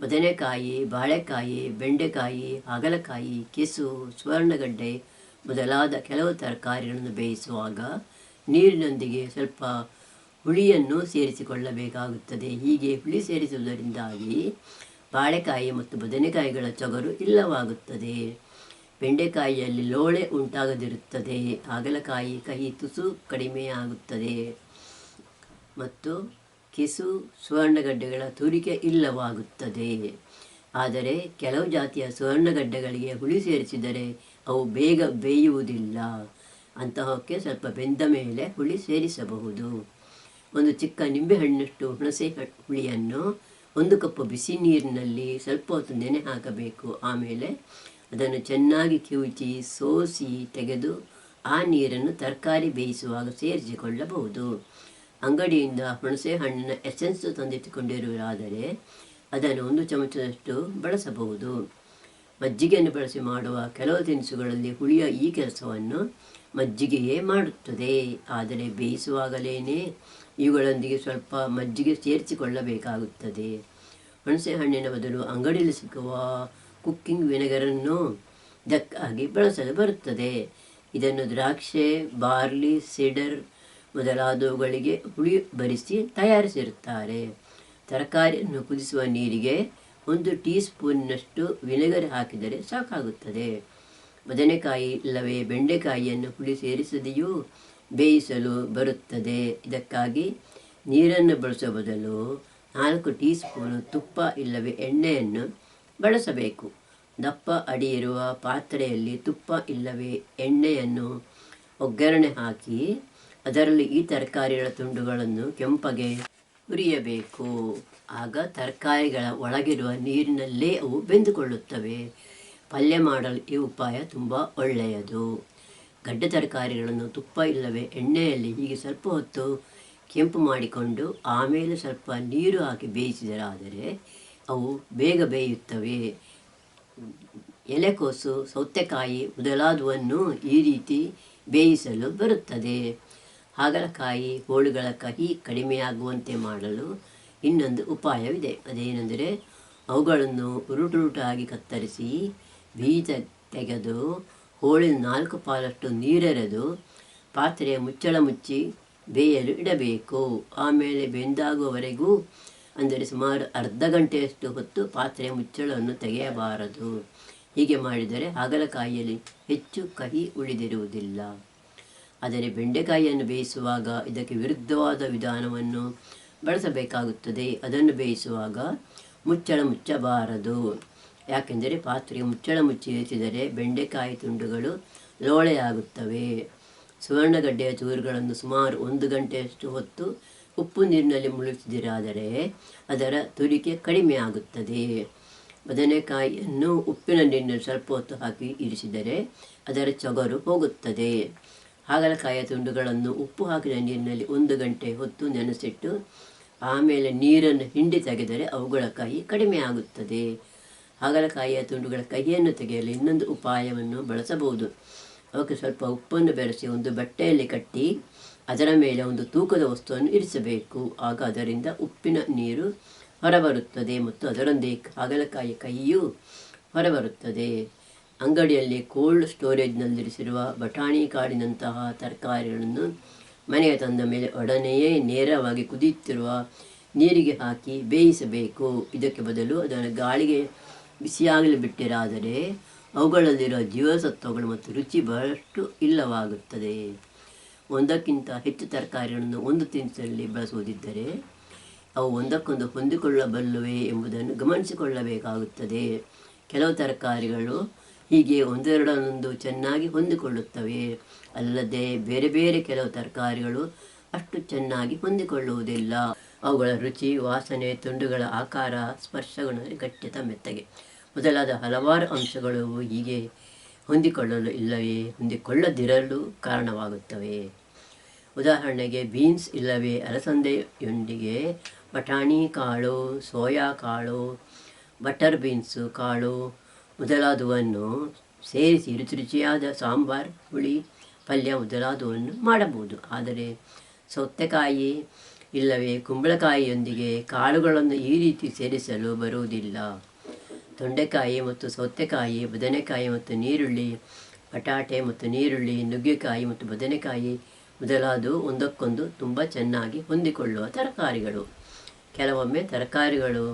ಬದನೆಕಾಯಿ, ಬಾಳೆಕಾಯಿ, ಬೆಂಡೆಕಾಯಿ, ಹಾಗಲಕಾಯಿ, ಕೆಸು, ಸುವರ್ಣಗಡ್ಡೆ ಮೊದಲಾದ ಕೆಲವು ತರಕಾರಿಗಳನ್ನು ಬೇಯಿಸುವಾಗ ನೀರಿನೊಂದಿಗೆ ಸ್ವಲ್ಪ ಹುಳಿಯನ್ನು ಸೇರಿಸಿಕೊಳ್ಳಬೇಕಾಗುತ್ತದೆ. ಹೀಗೆ ಹುಳಿ ಸೇರಿಸುವುದರಿಂದಾಗಿ ಬಾಳೆಕಾಯಿ ಮತ್ತು ಬದನೆಕಾಯಿಗಳ ಚೊಗರು ಇಲ್ಲವಾಗುತ್ತದೆ. ಬೆಂಡೆಕಾಯಿಯಲ್ಲಿ ಲೋಳೆ ಉಂಟಾಗದಿರುತ್ತದೆ. ಹಾಗಲಕಾಯಿ ಕಹಿ ತುಸು ಕಡಿಮೆಯಾಗುತ್ತದೆ. ಮತ್ತು ಕೆಸು ಸುವರ್ಣಗಡ್ಡೆಗಳ ತುರಿಕೆ ಇಲ್ಲವಾಗುತ್ತದೆ. ಆದರೆ ಕೆಲವು ಜಾತಿಯ ಸುವರ್ಣಗಡ್ಡೆಗಳಿಗೆ ಹುಳಿ ಸೇರಿಸಿದರೆ ಅವು ಬೇಗ ಬೇಯುವುದಿಲ್ಲ. ಅಂತಹಕ್ಕೆ ಸ್ವಲ್ಪ ಬೆಂದ ಮೇಲೆ ಹುಳಿ ಸೇರಿಸಬಹುದು. ಒಂದು ಚಿಕ್ಕ ನಿಂಬೆಹಣ್ಣಷ್ಟು ಹುಣಸೆ ಹುಳಿಯನ್ನು ಒಂದು ಕಪ್ ಬಿಸಿ ನೀರಿನಲ್ಲಿ ಸ್ವಲ್ಪ ಹೊತ್ತು ನೆನೆ ಹಾಕಬೇಕು. ಆಮೇಲೆ ಅದನ್ನು ಚೆನ್ನಾಗಿ ಕಿವುಚಿ, ಸೋಸಿ, ತೆಗೆದು ಆ ನೀರನ್ನು ತರಕಾರಿ ಬೇಯಿಸುವಾಗ ಸೇರಿಸಿಕೊಳ್ಳಬಹುದು. ಅಂಗಡಿಯಿಂದ ಹುಣಸೆ ಹಣ್ಣಿನ ಎಸೆನ್ಸ್ ತಂದಿಟ್ಟುಕೊಂಡಿರುವುದಾದರೆ ಅದನ್ನು ಒಂದು ಚಮಚದಷ್ಟು ಬಳಸಬಹುದು. ಮಜ್ಜಿಗೆಯನ್ನು ಬಳಸಿ ಮಾಡುವ ಕೆಲವು ತಿನಿಸುಗಳಲ್ಲಿ ಹುಳಿಯ ಈ ಕೆಲಸವನ್ನು ಮಜ್ಜಿಗೆಯೇ ಮಾಡುತ್ತದೆ. ಆದರೆ ಬೇಯಿಸುವಾಗಲೇ ಇವುಗಳೊಂದಿಗೆ ಸ್ವಲ್ಪ ಮಜ್ಜಿಗೆ ಸೇರಿಸಿಕೊಳ್ಳಬೇಕಾಗುತ್ತದೆ. ಹುಣಸೆ ಹಣ್ಣಿನ ಬದಲು ಅಂಗಡಿಯಲ್ಲಿ ಸಿಗುವ ಕುಕ್ಕಿಂಗ್ ವಿನೆಗರನ್ನು ದಕ್ಕಾಗಿ ಬಳಸಲು ಬರುತ್ತದೆ. ಇದನ್ನು ದ್ರಾಕ್ಷೆ, ಬಾರ್ಲಿ, ಸಿಡರ್ ಮೊದಲಾದವುಗಳಿಗೆ ಹುಳಿ ಬರಿಸಿ ತಯಾರಿಸಿರುತ್ತಾರೆ. ತರಕಾರಿಯನ್ನು ಕುದಿಸುವ ನೀರಿಗೆ ಒಂದು ಟೀ ಸ್ಪೂನ್ನಷ್ಟು ವಿನೆಗರ್ ಹಾಕಿದರೆ ಸಾಕಾಗುತ್ತದೆ. ಬದನೆಕಾಯಿ ಇಲ್ಲವೇ ಬೆಂಡೆಕಾಯಿಯನ್ನು ಹುಳಿ ಸೇರಿಸದೆಯೂ ಬೇಯಿಸಲು ಬರುತ್ತದೆ. ಇದಕ್ಕಾಗಿ ನೀರನ್ನು ಬಳಸುವ ಬದಲು ನಾಲ್ಕು ಟೀ ಸ್ಪೂನು ತುಪ್ಪ ಇಲ್ಲವೇ ಎಣ್ಣೆಯನ್ನು ಬಳಸಬೇಕು. ದಪ್ಪ ಅಡಿ ಇರುವ ಪಾತ್ರೆಯಲ್ಲಿ ತುಪ್ಪ ಇಲ್ಲವೇ ಎಣ್ಣೆಯನ್ನು ಒಗ್ಗರಣೆ ಹಾಕಿ ಅದರಲ್ಲಿ ಈ ತರಕಾರಿಗಳ ತುಂಡುಗಳನ್ನು ಕೆಂಪಗೆ ಹುರಿಯಬೇಕು ಆಗ ತರಕಾರಿಗಳ ಒಳಗಿರುವ ನೀರಿನಲ್ಲೇ ಅವು ಬೆಂದುಕೊಳ್ಳುತ್ತವೆ. ಪಲ್ಯ ಮಾಡಲು ಈ ಉಪಾಯ ತುಂಬ ಒಳ್ಳೆಯದು. ಗಡ್ಡೆ ತರಕಾರಿಗಳನ್ನು ತುಪ್ಪ ಇಲ್ಲವೇ ಎಣ್ಣೆಯಲ್ಲಿ ಹೀಗೆ ಸ್ವಲ್ಪ ಹೊತ್ತು ಕೆಂಪು ಮಾಡಿಕೊಂಡು ಆಮೇಲೆ ಸ್ವಲ್ಪ ನೀರು ಹಾಕಿ ಬೇಯಿಸಿದರಾದರೆ ಅವು ಬೇಗ ಬೇಯುತ್ತವೆ. ಎಲೆಕೋಸು, ಸೌತೆಕಾಯಿ ಮೊದಲಾದವನ್ನು ಈ ರೀತಿ ಬೇಯಿಸಲು ಬರುತ್ತದೆ. ಹಾಗಲಕಾಯಿ ಹೋಳುಗಳ ಕಹಿ ಕಡಿಮೆಯಾಗುವಂತೆ ಮಾಡಲು ಇನ್ನೊಂದು ಉಪಾಯವಿದೆ. ಅದೇನೆಂದರೆ ಅವುಗಳನ್ನು ಉರುಟುರುಟಾಗಿ ಕತ್ತರಿಸಿ ಬೀಜ ತೆಗೆದು ಹೋಳಿನ ನಾಲ್ಕು ಪಾಲಷ್ಟು ನೀರೆರೆದು ಪಾತ್ರೆಯ ಮುಚ್ಚಳ ಮುಚ್ಚಿ ಬೇಯಲು ಇಡಬೇಕು. ಆಮೇಲೆ ಬೆಂದಾಗುವವರೆಗೂ ಅಂದರೆ ಸುಮಾರು ಅರ್ಧ ಗಂಟೆಯಷ್ಟು ಹೊತ್ತು ಪಾತ್ರೆಯ ಮುಚ್ಚಳವನ್ನು ತೆಗೆಯಬಾರದು. ಹೀಗೆ ಮಾಡಿದರೆ ಹಾಗಲಕಾಯಿಯಲ್ಲಿ ಹೆಚ್ಚು ಕಹಿ ಉಳಿದಿರುವುದಿಲ್ಲ. ಆದರೆ ಬೆಂಡೆಕಾಯಿಯನ್ನು ಬೇಯಿಸುವಾಗ ಇದಕ್ಕೆ ವಿರುದ್ಧವಾದ ವಿಧಾನವನ್ನು ಬಳಸಬೇಕಾಗುತ್ತದೆ. ಅದನ್ನು ಬೇಯಿಸುವಾಗ ಮುಚ್ಚಳ ಮುಚ್ಚಬಾರದು. ಯಾಕೆಂದರೆ ಪಾತ್ರೆಗೆ ಮುಚ್ಚಳ ಮುಚ್ಚಿ ಇರಿಸಿದರೆ ಬೆಂಡೆಕಾಯಿ ತುಂಡುಗಳು ಲೋಳೆಯಾಗುತ್ತವೆ. ಸುವರ್ಣಗಡ್ಡೆಯ ಚೂರುಗಳನ್ನು ಸುಮಾರು ಒಂದು ಗಂಟೆಯಷ್ಟು ಹೊತ್ತು ಉಪ್ಪು ನೀರಿನಲ್ಲಿ ಮುಳುಗಿಸಿದಿರಾದರೆ ಅದರ ತುರಿಕೆ ಕಡಿಮೆ ಆಗುತ್ತದೆ ಬದನೆಕಾಯಿಯನ್ನು ಉಪ್ಪಿನ ನೀರಿನಲ್ಲಿ ಸ್ವಲ್ಪ ಹೊತ್ತು ಹಾಕಿ ಇರಿಸಿದರೆ ಅದರ ಚೊಗರು ಹೋಗುತ್ತದೆ. ಹಾಗಲಕಾಯಿಯ ತುಂಡುಗಳನ್ನು ಉಪ್ಪು ಹಾಕಿದ ನೀರಿನಲ್ಲಿ ಒಂದು ಗಂಟೆ ಹೊತ್ತು ನೆನೆಸಿಟ್ಟು ಆಮೇಲೆ ನೀರನ್ನು ಹಿಂಡಿ ತೆಗೆದರೆ ಅವುಗಳ ಕಹಿ ಕಡಿಮೆ ಆಗುತ್ತದೆ. ಹಾಗಲಕಾಯಿಯ ತುಂಡುಗಳ ಕಹಿಯನ್ನು ತೆಗೆಯಲು ಇನ್ನೊಂದು ಉಪಾಯವನ್ನು ಬಳಸಬಹುದು. ಅವಕ್ಕೆ ಸ್ವಲ್ಪ ಉಪ್ಪನ್ನು ಬೆರೆಸಿ ಒಂದು ಬಟ್ಟೆಯಲ್ಲಿ ಕಟ್ಟಿ ಅದರ ಮೇಲೆ ಒಂದು ತೂಕದ ವಸ್ತುವನ್ನು ಇರಿಸಬೇಕು. ಆಗ ಅದರಿಂದ ಉಪ್ಪಿನ ನೀರು ಹೊರಬರುತ್ತದೆ ಮತ್ತು ಅದರೊಂದಿಗೆ ಹಾಗಲಕಾಯಿ ಕಹಿಯೂ ಹೊರಬರುತ್ತದೆ. ಅಂಗಡಿಯಲ್ಲಿ ಕೋಲ್ಡ್ ಸ್ಟೋರೇಜ್ನಲ್ಲಿರಿಸಿರುವ ಬಟಾಣಿ ಕಾಡಿನಂತಹ ತರಕಾರಿಗಳನ್ನು ಮನೆಗೆ ತಂದ ಮೇಲೆ ಒಡನೆಯೇ ನೇರವಾಗಿ ಕುದಿಯುತ್ತಿರುವ ನೀರಿಗೆ ಹಾಕಿ ಬೇಯಿಸಬೇಕು. ಇದಕ್ಕೆ ಬದಲು ಅದನ್ನು ಗಾಳಿಗೆ ಬಿಸಿಯಾಗಲು ಬಿಟ್ಟಿರಾದರೆ ಅವುಗಳಲ್ಲಿರುವ ಜೀವಸತ್ವಗಳು ಮತ್ತು ರುಚಿ ಬಹಳಷ್ಟು ಇಲ್ಲವಾಗುತ್ತದೆ. ಒಂದಕ್ಕಿಂತ ಹೆಚ್ಚು ತರಕಾರಿಗಳನ್ನು ಒಂದು ತಿನಿಸಲ್ಲಿ ಬಳಸುವುದಿದ್ದರೆ ಅವು ಒಂದಕ್ಕೊಂದು ಹೊಂದಿಕೊಳ್ಳಬಲ್ಲುವೆ ಎಂಬುದನ್ನು ಗಮನಿಸಿಕೊಳ್ಳಬೇಕಾಗುತ್ತದೆ. ಕೆಲವು ತರಕಾರಿಗಳು ಹೀಗೆ ಒಂದೆರಡನ್ನೊಂದು ಚೆನ್ನಾಗಿ ಹೊಂದಿಕೊಳ್ಳುತ್ತವೆ. ಅಲ್ಲದೆ ಬೇರೆ ಬೇರೆ ಕೆಲವು ತರಕಾರಿಗಳು ಅಷ್ಟು ಚೆನ್ನಾಗಿ ಹೊಂದಿಕೊಳ್ಳುವುದಿಲ್ಲ. ಅವುಗಳ ರುಚಿ, ವಾಸನೆ, ತುಂಡುಗಳ ಆಕಾರ ಸ್ಪರ್ಶಗಳು ಗಟ್ಟಿತ ಮೆತ್ತಗೆ. ಮೊದಲಾದ ಹಲವಾರು ಅಂಶಗಳು ಹೀಗೆ ಹೊಂದಿಕೊಳ್ಳಲು ಇಲ್ಲವೇ? ಹೊಂದಿಕೊಳ್ಳದಿರಲು ಕಾರಣವಾಗುತ್ತವೆ. ಉದಾಹರಣೆಗೆ, ಬೀನ್ಸ್ ಇಲ್ಲವೇ? ಅಲಸಂದೆಯೊಂದಿಗೆ ಬಟಾಣಿ ಕಾಳು, ಸೋಯಾ ಕಾಳು, ಬಟರ್ ಬೀನ್ಸು ಕಾಳು ಮೊದಲಾದವನ್ನು ಸೇರಿಸಿ ರುಚಿ ರುಚಿಯಾದ ಸಾಂಬಾರ್, ಹುಳಿ, ಪಲ್ಯ ಮೊದಲಾದವನ್ನು ಮಾಡಬಹುದು. ಆದರೆ ಸೌತೆಕಾಯಿ ಇಲ್ಲವೇ ಕುಂಬಳಕಾಯಿಯೊಂದಿಗೆ ಕಾಳುಗಳನ್ನು ಈ ರೀತಿ ಸೇರಿಸಲು ಬರುವುದಿಲ್ಲ. ತೊಂಡೆಕಾಯಿ ಮತ್ತು ಸೌತೆಕಾಯಿ, ಬದನೆಕಾಯಿ ಮತ್ತು ನೀರುಳ್ಳಿ ಬಟಾಟೆ ಮತ್ತು ನೀರುಳ್ಳಿ ನುಗ್ಗೆಕಾಯಿ ಮತ್ತು ಬದನೆಕಾಯಿ ಮೊದಲಾದವು ಒಂದಕ್ಕೊಂದು ತುಂಬ ಚೆನ್ನಾಗಿ ಹೊಂದಿಕೊಳ್ಳುವ ತರಕಾರಿಗಳು. ಕೆಲವೊಮ್ಮೆ ತರಕಾರಿಗಳು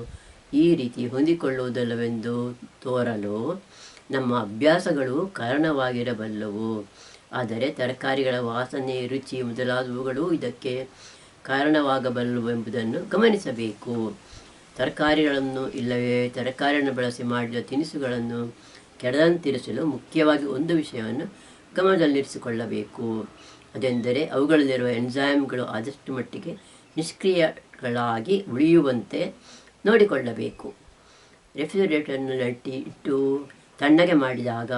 ಈ ರೀತಿ ಹೊಂದಿಕೊಳ್ಳುವುದಿಲ್ಲವೆಂದು ತೋರಲು ನಮ್ಮ ಅಭ್ಯಾಸಗಳು ಕಾರಣವಾಗಿರಬಲ್ಲವು. ಆದರೆ ತರಕಾರಿಗಳ ವಾಸನೆ, ರುಚಿ ಮೊದಲಾದವುಗಳು ಇದಕ್ಕೆ ಕಾರಣವಾಗಬಲ್ಲವೆಂಬುದನ್ನು ಗಮನಿಸಬೇಕು. ತರಕಾರಿಗಳನ್ನು ಇಲ್ಲವೇ ತರಕಾರಿಯನ್ನು ಬಳಸಿ ಮಾಡಿದ ತಿನಿಸುಗಳನ್ನು ಕೆಡದಂತಿರಿಸಲು ಮುಖ್ಯವಾಗಿ ಒಂದು ವಿಷಯವನ್ನು ಗಮನದಲ್ಲಿರಿಸಿಕೊಳ್ಳಬೇಕು. ಅದೆಂದರೆ ಅವುಗಳಲ್ಲಿರುವ ಎಂಜಾಯಮ್ಗಳು ಆದಷ್ಟು ಮಟ್ಟಿಗೆ ನಿಷ್ಕ್ರಿಯಗಳಾಗಿ ಉಳಿಯುವಂತೆ ನೋಡಿಕೊಳ್ಳಬೇಕು. ರೆಫ್ರಿಜರೇಟರ್ನಲ್ಲಿ ಇಟ್ಟು ತಣ್ಣಗೆ ಮಾಡಿದಾಗ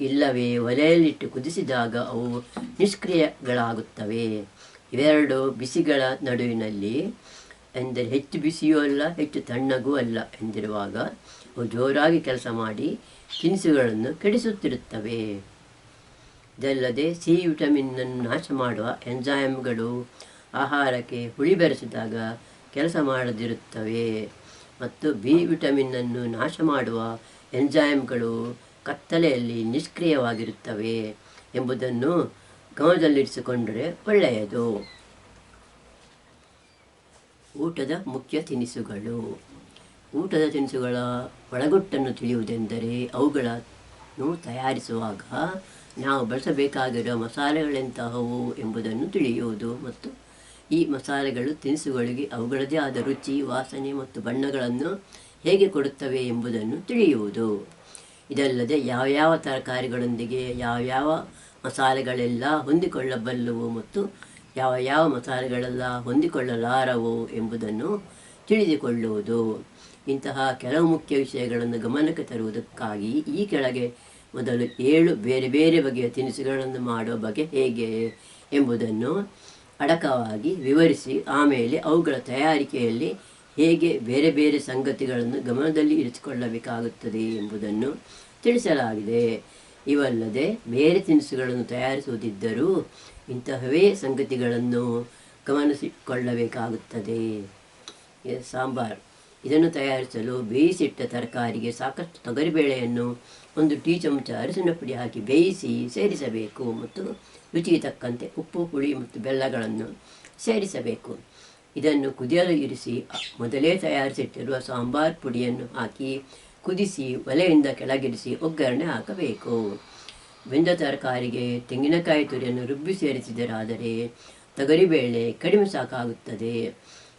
ಇಲ್ಲವೇ ಒಲೆಯಲ್ಲಿಟ್ಟು ಕುದಿಸಿದಾಗ ಅವು ನಿಷ್ಕ್ರಿಯಗಳಾಗುತ್ತವೆ. ಇವೆರಡು ಬಿಸಿಗಳ ನಡುವಿನಲ್ಲಿ ಎಂದರೆ ಹೆಚ್ಚು ಬಿಸಿಯೂ ಅಲ್ಲ, ಹೆಚ್ಚು ತಣ್ಣಗೂ ಅಲ್ಲ ಎಂದಿರುವಾಗ ಅವು ಜೋರಾಗಿ ಕೆಲಸ ಮಾಡಿ ತಿನಿಸುಗಳನ್ನು ಕೆಡಿಸುತ್ತಿರುತ್ತವೆ. ಇದಲ್ಲದೆ ಸಿ ವಿಟಮಿನ್ನನ್ನು ನಾಶ ಮಾಡುವ ಎಂಜಾಯಮ್ಗಳು ಆಹಾರಕ್ಕೆ ಹುಳಿ ಬೆರೆಸಿದಾಗ ಕೆಲಸ ಮಾಡದಿರುತ್ತವೆ. ಮತ್ತು ಬಿ ವಿಟಮಿನ್ನನ್ನು ನಾಶ ಮಾಡುವ ಎಂಜೈಮ್ಗಳು ಕತ್ತಲೆಯಲ್ಲಿ ನಿಷ್ಕ್ರಿಯವಾಗಿರುತ್ತವೆ ಎಂಬುದನ್ನು ಗಮನದಲ್ಲಿರಿಸಿಕೊಂಡರೆ ಒಳ್ಳೆಯದು. ಊಟದ ಮುಖ್ಯ ತಿನಿಸುಗಳು. ಊಟದ ತಿನಿಸುಗಳ ಒಳಗುಟ್ಟನ್ನು ತಿಳಿಯುವುದೆಂದರೆ ಅವುಗಳನ್ನು ತಯಾರಿಸುವಾಗ ನಾವು ಬಳಸಬೇಕಾಗಿರುವ ಮಸಾಲೆಗಳೆಂತಹವು ಎಂಬುದನ್ನು ತಿಳಿಯುವುದು ಮತ್ತು ಈ ಮಸಾಲೆಗಳು ತಿನಿಸುಗಳಿಗೆ ಅವುಗಳದೇ ಆದ ರುಚಿ, ವಾಸನೆ ಮತ್ತು ಬಣ್ಣಗಳನ್ನು ಹೇಗೆ ಕೊಡುತ್ತವೆ ಎಂಬುದನ್ನು ತಿಳಿಯುವುದು. ಇದಲ್ಲದೆ ಯಾವ್ಯಾವ ತರಕಾರಿಗಳೊಂದಿಗೆ ಯಾವ್ಯಾವ ಮಸಾಲೆಗಳೆಲ್ಲ ಹೊಂದಿಕೊಳ್ಳಬಲ್ಲವು ಮತ್ತು ಯಾವ ಯಾವ ಮಸಾಲೆಗಳೆಲ್ಲ ಹೊಂದಿಕೊಳ್ಳಲಾರವು ಎಂಬುದನ್ನು ತಿಳಿದುಕೊಳ್ಳುವುದು. ಇಂತಹ ಕೆಲವು ಮುಖ್ಯ ವಿಷಯಗಳನ್ನು ಗಮನಕ್ಕೆ ತರುವುದಕ್ಕಾಗಿ ಈ ಕೆಳಗೆ ಮೊದಲು ಏಳು ಬೇರೆ ಬೇರೆ ಬಗೆಯ ತಿನಿಸುಗಳನ್ನು ಮಾಡುವ ಬಗೆ ಹೇಗೆ ಎಂಬುದನ್ನು ಅಡಕವಾಗಿ ವಿವರಿಸಿ, ಆಮೇಲೆ ಅವುಗಳ ತಯಾರಿಕೆಯಲ್ಲಿ ಹೇಗೆ ಬೇರೆ ಬೇರೆ ಸಂಗತಿಗಳನ್ನು ಗಮನದಲ್ಲಿ ಇರಿಸಿಕೊಳ್ಳಬೇಕಾಗುತ್ತದೆ ಎಂಬುದನ್ನು ತಿಳಿಸಲಾಗಿದೆ. ಇವಲ್ಲದೆ ಬೇರೆ ತಿನಿಸುಗಳನ್ನು ತಯಾರಿಸುವುದಿದ್ದರೂ ಇಂತಹವೇ ಸಂಗತಿಗಳನ್ನು ಗಮನಿಸಿಕೊಳ್ಳಬೇಕಾಗುತ್ತದೆ. ಸಾಂಬಾರು. ಇದನ್ನು ತಯಾರಿಸಲು ಬೇಯಿಸಿಟ್ಟ ತರಕಾರಿಗೆ ಸಾಕಷ್ಟು ತೊಗರಿಬೇಳೆಯನ್ನು ಒಂದು ಟೀ ಚಮಚ ಅರಿಶಿನ ಪುಡಿ ಹಾಕಿ ಬೇಯಿಸಿ ಸೇರಿಸಬೇಕು ಮತ್ತು ರುಚಿಗೆ ತಕ್ಕಂತೆ ಉಪ್ಪು, ಪುಡಿ ಮತ್ತು ಬೆಲ್ಲಗಳನ್ನು ಸೇರಿಸಬೇಕು. ಇದನ್ನು ಕುದಿಯಲು ಇರಿಸಿ ಮೊದಲೇ ತಯಾರಿಸಿಟ್ಟಿರುವ ಸಾಂಬಾರ್ ಪುಡಿಯನ್ನು ಹಾಕಿ ಕುದಿಸಿ ಒಲೆಯಿಂದ ಕೆಳಗಿರಿಸಿ ಒಗ್ಗರಣೆ ಹಾಕಬೇಕು. ಬೆಂದ ತರಕಾರಿಗೆ ತೆಂಗಿನಕಾಯಿ ತುರಿಯನ್ನು ರುಬ್ಬಿ ಸೇರಿಸಿದರಾದರೆ ತೊಗರಿಬೇಳೆ ಕಡಿಮೆ ಸಾಕಾಗುತ್ತದೆ.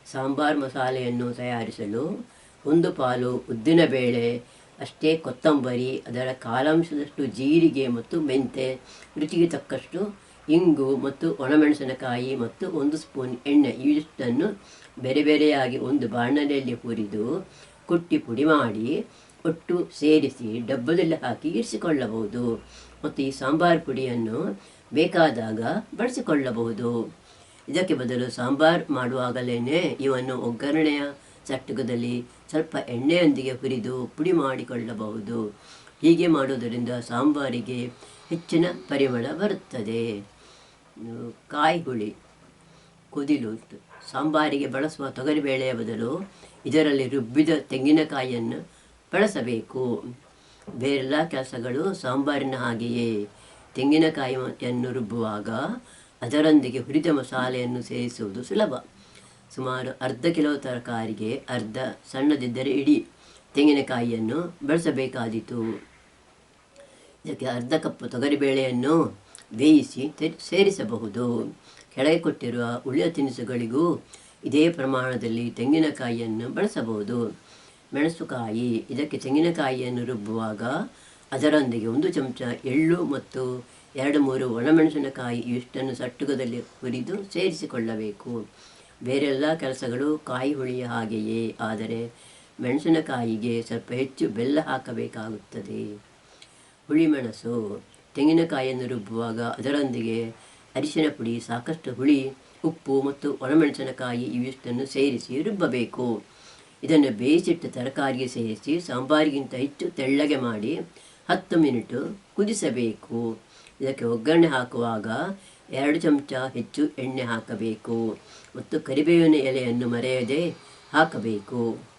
ಸಾಂಬಾರ್ ಮಸಾಲೆಯನ್ನು ತಯಾರಿಸಲು ಒಂದು ಪಾಲು ಉದ್ದಿನಬೇಳೆ ಅಷ್ಟೇ ಕೊತ್ತಂಬರಿ, ಅದರ ಕಾಲಾಂಶದಷ್ಟು ಜೀರಿಗೆ ಮತ್ತು ಮೆಂತೆ, ರುಚಿಗೆ ತಕ್ಕಷ್ಟು ಇಂಗು ಮತ್ತು ಒಣಮೆಣಸಿನಕಾಯಿ ಮತ್ತು ಒಂದು ಸ್ಪೂನ್ ಎಣ್ಣೆ, ಇವಿಷ್ಟನ್ನು ಬೇರೆ ಬೇರೆಯಾಗಿ ಒಂದು ಬಾಣಲೆಯಲ್ಲಿ ಹುರಿದು ಕುಟ್ಟಿ ಪುಡಿ ಮಾಡಿ ಒಟ್ಟು ಸೇರಿಸಿ ಡಬ್ಬದಲ್ಲಿ ಹಾಕಿ ಇರಿಸಿಕೊಳ್ಳಬಹುದು ಮತ್ತು ಈ ಸಾಂಬಾರ್ ಪುಡಿಯನ್ನು ಬೇಕಾದಾಗ ಬಳಸಿಕೊಳ್ಳಬಹುದು. ಇದಕ್ಕೆ ಬದಲು ಸಾಂಬಾರ್ ಮಾಡುವಾಗಲೇ ಇವನ್ನು ಒಗ್ಗರಣೆಯ ಚಟ್ಟಕದಲ್ಲಿ ಸ್ವಲ್ಪ ಎಣ್ಣೆಯೊಂದಿಗೆ ಹುರಿದು ಪುಡಿ ಮಾಡಿಕೊಳ್ಳಬಹುದು. ಹೀಗೆ ಮಾಡುವುದರಿಂದ ಸಾಂಬಾರಿಗೆ ಹೆಚ್ಚಿನ ಪರಿಮಳ ಬರುತ್ತದೆ. ಕಾಯಿ ಹುಳಿ, ಕುದಿಲು, ಸಾಂಬಾರಿಗೆ ಬಳಸುವ ತೊಗರಿಬೇಳೆಯ ಬದಲು ಇದರಲ್ಲಿ ರುಬ್ಬಿದ ತೆಂಗಿನಕಾಯಿಯನ್ನು ಬಳಸಬೇಕು. ಬೇರೆಲ್ಲ ಕೆಲಸಗಳು ಸಾಂಬಾರಿನ ಹಾಗೆಯೇ. ತೆಂಗಿನಕಾಯಿಯನ್ನು ರುಬ್ಬುವಾಗ ಅದರೊಂದಿಗೆ ಹುರಿದ ಮಸಾಲೆಯನ್ನು ಸೇರಿಸುವುದು ಸುಲಭ. ಸುಮಾರು ಅರ್ಧ ಕಿಲೋ ತರಕಾರಿಗೆ ಅರ್ಧ ಸಣ್ಣದಿದ್ದರೆ ಇಡೀ. ತೆಂಗಿನಕಾಯಿಯನ್ನು ಬಳಸಬೇಕಾದೀತು. ಇದಕ್ಕೆ ಅರ್ಧ ಕಪ್ ತೊಗರಿಬೇಳೆಯನ್ನು ಬೇಯಿಸಿ ಸೇರಿಸಬಹುದು. ಕೆಳಗೆ ಕೊಟ್ಟಿರುವ ಉಳಿಯ ತಿನಿಸುಗಳಿಗೂ ಇದೇ ಪ್ರಮಾಣದಲ್ಲಿ ತೆಂಗಿನಕಾಯಿಯನ್ನು ಬಳಸಬಹುದು. ಮೆಣಸುಕಾಯಿ, ಇದಕ್ಕೆ ತೆಂಗಿನಕಾಯಿಯನ್ನು ರುಬ್ಬುವಾಗ ಅದರೊಂದಿಗೆ ಒಂದು ಚಮಚ ಎಳ್ಳು ಮತ್ತು ಎರಡು ಮೂರು ಒಣಮೆಣಸಿನಕಾಯಿ ಇಷ್ಟನ್ನು ಸಟ್ಟುಗದಲ್ಲಿ ಹುರಿದು ಸೇರಿಸಿಕೊಳ್ಳಬೇಕು. ಬೇರೆಲ್ಲ ಕೆಲಸಗಳು ಕಾಯಿ ಹುಳಿಯ ಹಾಗೆಯೇ, ಆದರೆ ಮೆಣಸಿನಕಾಯಿಗೆ ಸ್ವಲ್ಪ ಹೆಚ್ಚು ಬೆಲ್ಲ ಹಾಕಬೇಕಾಗುತ್ತದೆ. ಹುಳಿಮೆಣಸು ತೆಂಗಿನಕಾಯಿಯನ್ನು ರುಬ್ಬುವಾಗ ಅದರೊಂದಿಗೆ ಅರಿಶಿನ ಪುಡಿ, ಸಾಕಷ್ಟು ಹುಳಿ, ಉಪ್ಪು ಮತ್ತು ಒಣಮೆಣಸಿನಕಾಯಿ ಇವಿಷ್ಟನ್ನು ಸೇರಿಸಿ ರುಬ್ಬಬೇಕು. ಇದನ್ನು ಬೇಯಿಸಿಟ್ಟ ತರಕಾರಿಗೆ ಸೇರಿಸಿ ಸಾಂಬಾರಿಗಿಂತ ಹೆಚ್ಚು ತೆಳ್ಳಗೆ ಮಾಡಿ ಹತ್ತು ಮಿನಿಟು ಕುದಿಸಬೇಕು. ಇದಕ್ಕೆ ಒಗ್ಗರಣೆ ಹಾಕುವಾಗ ಎರಡು ಚಮಚ ಹೆಚ್ಚು ಎಣ್ಣೆ ಹಾಕಬೇಕು ಮತ್ತು ಕರಿಬೇವಿನ ಎಲೆಯನ್ನು ಮರೆಯದೆ ಹಾಕಬೇಕು.